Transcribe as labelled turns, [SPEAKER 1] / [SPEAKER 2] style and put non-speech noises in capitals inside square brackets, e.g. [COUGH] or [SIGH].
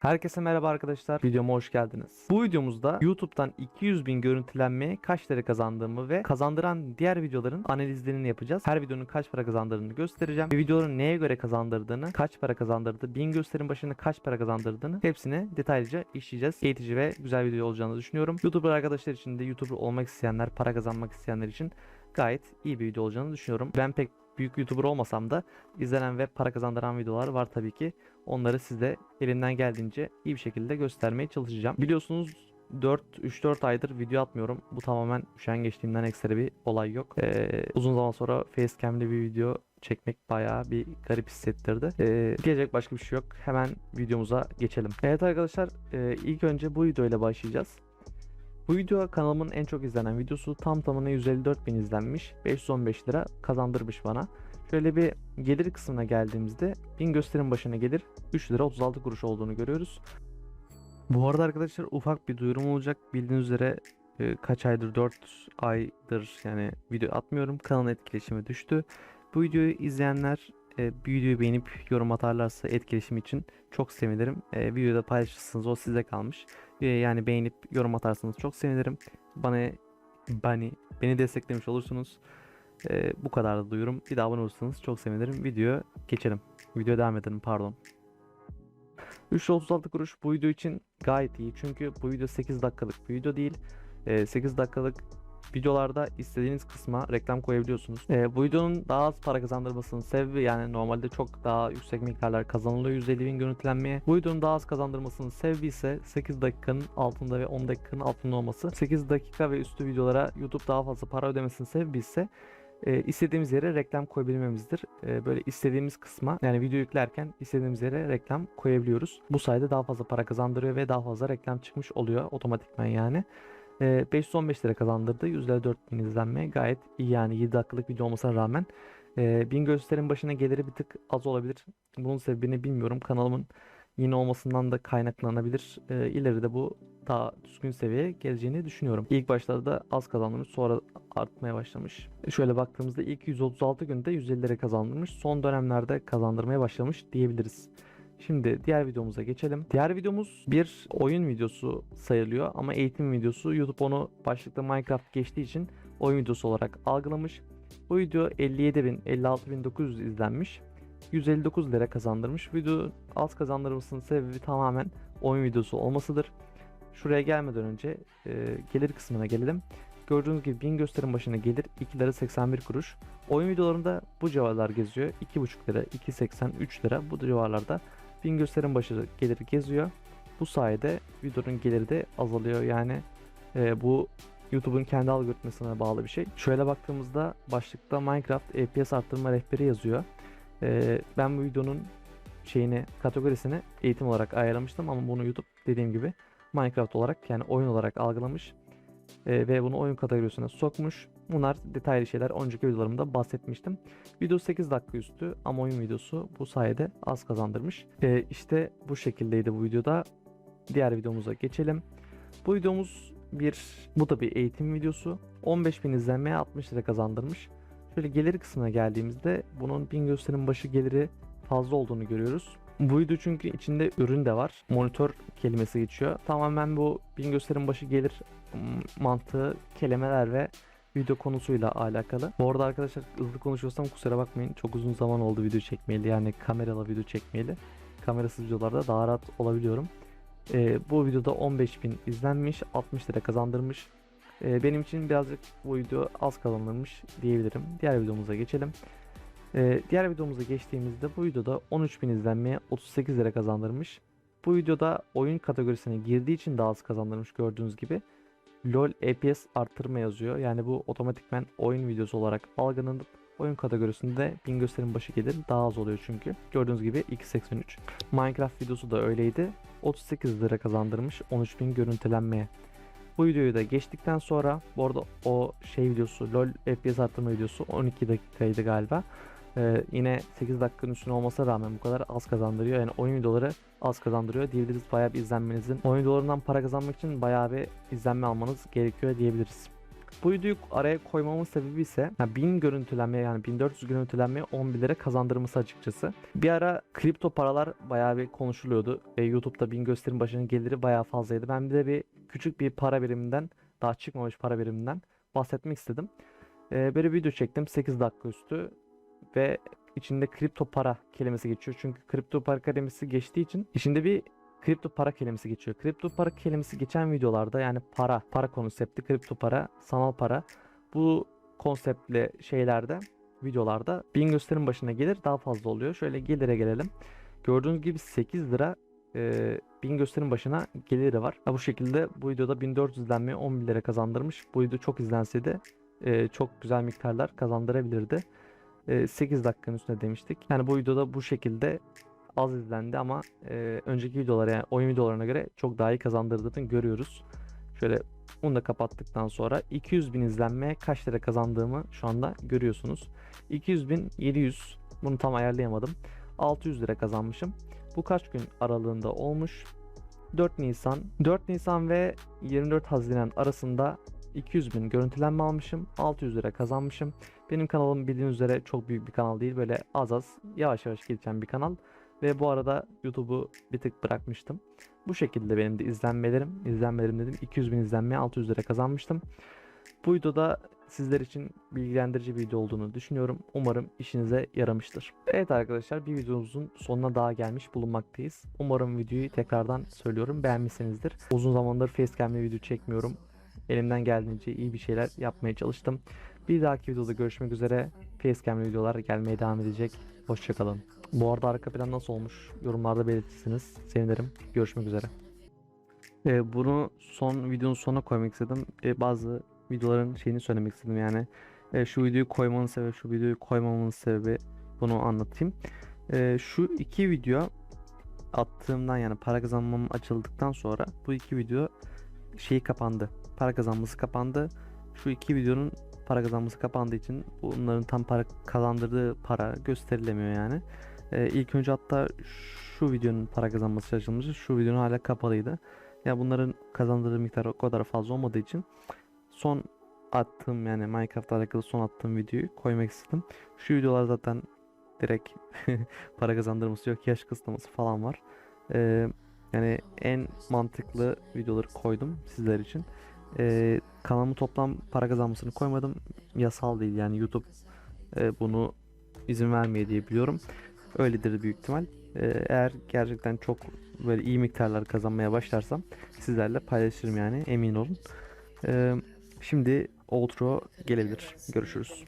[SPEAKER 1] Herkese merhaba arkadaşlar. Videoma hoş geldiniz. Bu videomuzda YouTube'dan 200 bin görüntülenmeye kaç lira kazandığımı ve kazandıran diğer videoların analizlerini yapacağız. Her videonun kaç para kazandırdığını göstereceğim. Ve videoların neye göre kazandırdığını, kaç para kazandırdı, bin gösterim başına kaç para kazandırdığını hepsini detaylıca işleyeceğiz. Eğitici ve güzel video olacağını düşünüyorum. YouTuber arkadaşlar için de YouTuber olmak isteyenler, para kazanmak isteyenler için gayet iyi bir video olacağını düşünüyorum. Ben pek büyük YouTuber olmasam da izlenen ve para kazandıran videolar var tabii ki. Onları size elimden geldiğince iyi bir şekilde göstermeye çalışacağım. Biliyorsunuz 4 3-4 aydır video atmıyorum. Bu tamamen üşengeçliğimden ekstra bir olay yok. Ee, uzun zaman sonra facecam'li bir video çekmek bayağı bir garip hissettirdi. Ee, diyecek başka bir şey yok. Hemen videomuza geçelim. Evet arkadaşlar e, ilk önce bu videoyla başlayacağız. Bu video kanalımın en çok izlenen videosu tam tamına 154 bin izlenmiş. 515 lira kazandırmış bana. Şöyle bir gelir kısmına geldiğimizde 1000 gösterim başına gelir 3 lira 36 kuruş olduğunu görüyoruz. Bu arada arkadaşlar ufak bir duyurum olacak. Bildiğiniz üzere e, kaç aydır 4 aydır yani video atmıyorum. Kanalın etkileşimi düştü. Bu videoyu izleyenler e, videoyu beğenip yorum atarlarsa etkileşim için çok sevinirim. E, videoda paylaşırsınız o size kalmış. E, yani beğenip yorum atarsanız çok sevinirim. Bana bani beni desteklemiş olursunuz. Ee, bu kadar da duyurum. Bir daha abone olursanız çok sevinirim. Videoya geçelim. Videoya devam edelim pardon. 336 kuruş bu video için gayet iyi. Çünkü bu video 8 dakikalık bir video değil. Ee, 8 dakikalık videolarda istediğiniz kısma reklam koyabiliyorsunuz. Ee, bu videonun daha az para kazandırmasının sebebi yani normalde çok daha yüksek miktarlar kazanılıyor 150 bin görüntülenmeye. Bu videonun daha az kazandırmasının sebebi ise 8 dakikanın altında ve 10 dakikanın altında olması. 8 dakika ve üstü videolara YouTube daha fazla para ödemesinin sebebi ise e, istediğimiz yere reklam koyabilmemizdir. E, böyle istediğimiz kısma yani video yüklerken istediğimiz yere reklam koyabiliyoruz. Bu sayede daha fazla para kazandırıyor ve daha fazla reklam çıkmış oluyor otomatikman yani. E, 515 lira kazandırdı. 154 bin izlenme gayet iyi yani 7 dakikalık video olmasına rağmen. E, 1000 gösterim başına geliri bir tık az olabilir. Bunun sebebini bilmiyorum. Kanalımın yeni olmasından da kaynaklanabilir. E, ileride bu daha düzgün seviyeye geleceğini düşünüyorum. İlk başlarda az kazandırmış sonra artmaya başlamış. Şöyle baktığımızda ilk 136 günde 150 lira kazandırmış. Son dönemlerde kazandırmaya başlamış diyebiliriz. Şimdi diğer videomuza geçelim. Diğer videomuz bir oyun videosu sayılıyor ama eğitim videosu. YouTube onu başlıkta Minecraft geçtiği için oyun videosu olarak algılamış. Bu video 57.000 56.900 izlenmiş. 159 lira kazandırmış. Video az kazandırmasının sebebi tamamen oyun videosu olmasıdır. Şuraya gelmeden önce e, gelir kısmına gelelim. Gördüğünüz gibi 1000 gösterim başına gelir 2 lira 81 kuruş. Oyun videolarında bu civarlar geziyor. 2,5 lira, 2.80, 3 lira bu civarlarda 1000 gösterim başı gelir geziyor. Bu sayede videonun geliri de azalıyor. Yani e, bu YouTube'un kendi algoritmasına bağlı bir şey. Şöyle baktığımızda başlıkta Minecraft FPS arttırma rehberi yazıyor. E, ben bu videonun şeyini kategorisini eğitim olarak ayarlamıştım ama bunu YouTube dediğim gibi Minecraft olarak yani oyun olarak algılamış e, ve bunu oyun kategorisine sokmuş. Bunlar detaylı şeyler önceki videolarımda bahsetmiştim. Video 8 dakika üstü ama oyun videosu bu sayede az kazandırmış. E, işte bu şekildeydi bu videoda. Diğer videomuza geçelim. Bu videomuz bir bu da bir eğitim videosu. 15.000 izlenmeye 60 lira kazandırmış. Şöyle geliri kısmına geldiğimizde bunun 1000 gösterim başı geliri fazla olduğunu görüyoruz. Bu video çünkü içinde ürün de var. Monitör kelimesi geçiyor. Tamamen bu bin başı gelir mantığı, kelimeler ve video konusuyla alakalı. Bu arada arkadaşlar hızlı konuşuyorsam kusura bakmayın. Çok uzun zaman oldu video çekmeyeli. Yani kameralı video çekmeyeli. Kamerasız videolarda daha rahat olabiliyorum. Ee, bu videoda 15.000 izlenmiş, 60 lira kazandırmış. Ee, benim için birazcık bu video az kazandırmış diyebilirim. Diğer videomuza geçelim. Ee, diğer videomuza geçtiğimizde bu videoda 13.000 izlenmeye 38 lira kazandırmış. Bu videoda oyun kategorisine girdiği için daha az kazandırmış gördüğünüz gibi. LoL FPS arttırma yazıyor. Yani bu otomatikmen oyun videosu olarak algılanıp oyun kategorisinde 1000 gösterim başı gelir daha az oluyor çünkü. Gördüğünüz gibi 2.83. Minecraft videosu da öyleydi. 38 lira kazandırmış 13.000 görüntülenmeye. Bu videoyu da geçtikten sonra bu arada o şey videosu LoL FPS arttırma videosu 12 dakikaydı galiba. Ee, yine 8 dakikanın üstüne olmasına rağmen bu kadar az kazandırıyor. Yani oyun videoları az kazandırıyor diyebiliriz. Bayağı bir izlenmenizin. Oyun videolarından para kazanmak için bayağı bir izlenme almanız gerekiyor diyebiliriz. Bu videoyu araya koymamın sebebi ise yani 1000 görüntülenme yani 1400 görüntülenme 10 bin lira kazandırması açıkçası. Bir ara kripto paralar bayağı bir konuşuluyordu. E, YouTube'da 1000 gösterim başının geliri bayağı fazlaydı. Ben bir de bir küçük bir para biriminden daha çıkmamış para biriminden bahsetmek istedim. E, böyle bir video çektim 8 dakika üstü ve içinde kripto para kelimesi geçiyor. Çünkü kripto para kelimesi geçtiği için içinde bir kripto para kelimesi geçiyor. Kripto para kelimesi geçen videolarda yani para, para konsepti, kripto para, sanal para bu konseptli şeylerde videolarda bin gösterim başına gelir daha fazla oluyor. Şöyle gelire gelelim. Gördüğünüz gibi 8 lira e, bin gösterim başına geliri var. Ha, bu şekilde bu videoda 1400 izlenmeyi 10 bin lira kazandırmış. Bu video çok izlenseydi e, çok güzel miktarlar kazandırabilirdi. E, 8 dakikanın üstüne demiştik. Yani bu videoda bu şekilde az izlendi ama e, önceki videolara yani oyun videolarına göre çok daha iyi kazandırdığını görüyoruz. Şöyle bunu da kapattıktan sonra 200 bin izlenmeye kaç lira kazandığımı şu anda görüyorsunuz. 200 bin 700 bunu tam ayarlayamadım. 600 lira kazanmışım. Bu kaç gün aralığında olmuş? 4 Nisan 4 Nisan ve 24 Haziran arasında 200 bin görüntülenme almışım. 600 lira kazanmışım. Benim kanalım bildiğiniz üzere çok büyük bir kanal değil. Böyle az az yavaş yavaş gelişen bir kanal. Ve bu arada YouTube'u bir tık bırakmıştım. Bu şekilde benim de izlenmelerim. izlenmelerim dedim 200 bin izlenmeye 600 lira kazanmıştım. Bu videoda sizler için bilgilendirici bir video olduğunu düşünüyorum. Umarım işinize yaramıştır. Evet arkadaşlar bir videomuzun sonuna daha gelmiş bulunmaktayız. Umarım videoyu tekrardan söylüyorum beğenmişsinizdir. Uzun zamandır facecam'le video çekmiyorum. Elimden geldiğince iyi bir şeyler yapmaya çalıştım. Bir dahaki videoda görüşmek üzere. Facecam'le videolar gelmeye devam edecek. Hoşçakalın. Bu arada arka plan nasıl olmuş? Yorumlarda belirtirseniz sevinirim. Görüşmek üzere. Ee, bunu son videonun sonuna koymak istedim. Ee, bazı videoların şeyini söylemek istedim yani. Ee, şu videoyu koymanın sebebi, şu videoyu koymamamın sebebi bunu anlatayım. Ee, şu iki video attığımdan yani para kazanmam açıldıktan sonra bu iki video şeyi kapandı. Para kazanması kapandı. Şu iki videonun para kazanması kapandığı için bunların tam para kazandırdığı para gösterilemiyor yani. Ee, ilk önce hatta şu videonun para kazanması açılmıştı. Şu videonun hala kapalıydı. Ya bunların kazandırdığı miktar o kadar fazla olmadığı için son attığım yani Minecraft'la alakalı son attığım videoyu koymak istedim. Şu videolar zaten direkt [LAUGHS] para kazandırması yok. Yaş kısıtlaması falan var. Ee, yani en mantıklı videoları koydum sizler için. Ee, kanalımın toplam para kazanmasını koymadım. Yasal değil yani YouTube e, bunu izin vermiyor diye biliyorum. Öyledir büyük ihtimal. Ee, eğer gerçekten çok böyle iyi miktarlar kazanmaya başlarsam sizlerle paylaşırım yani emin olun. Ee, şimdi outro gelebilir. Görüşürüz.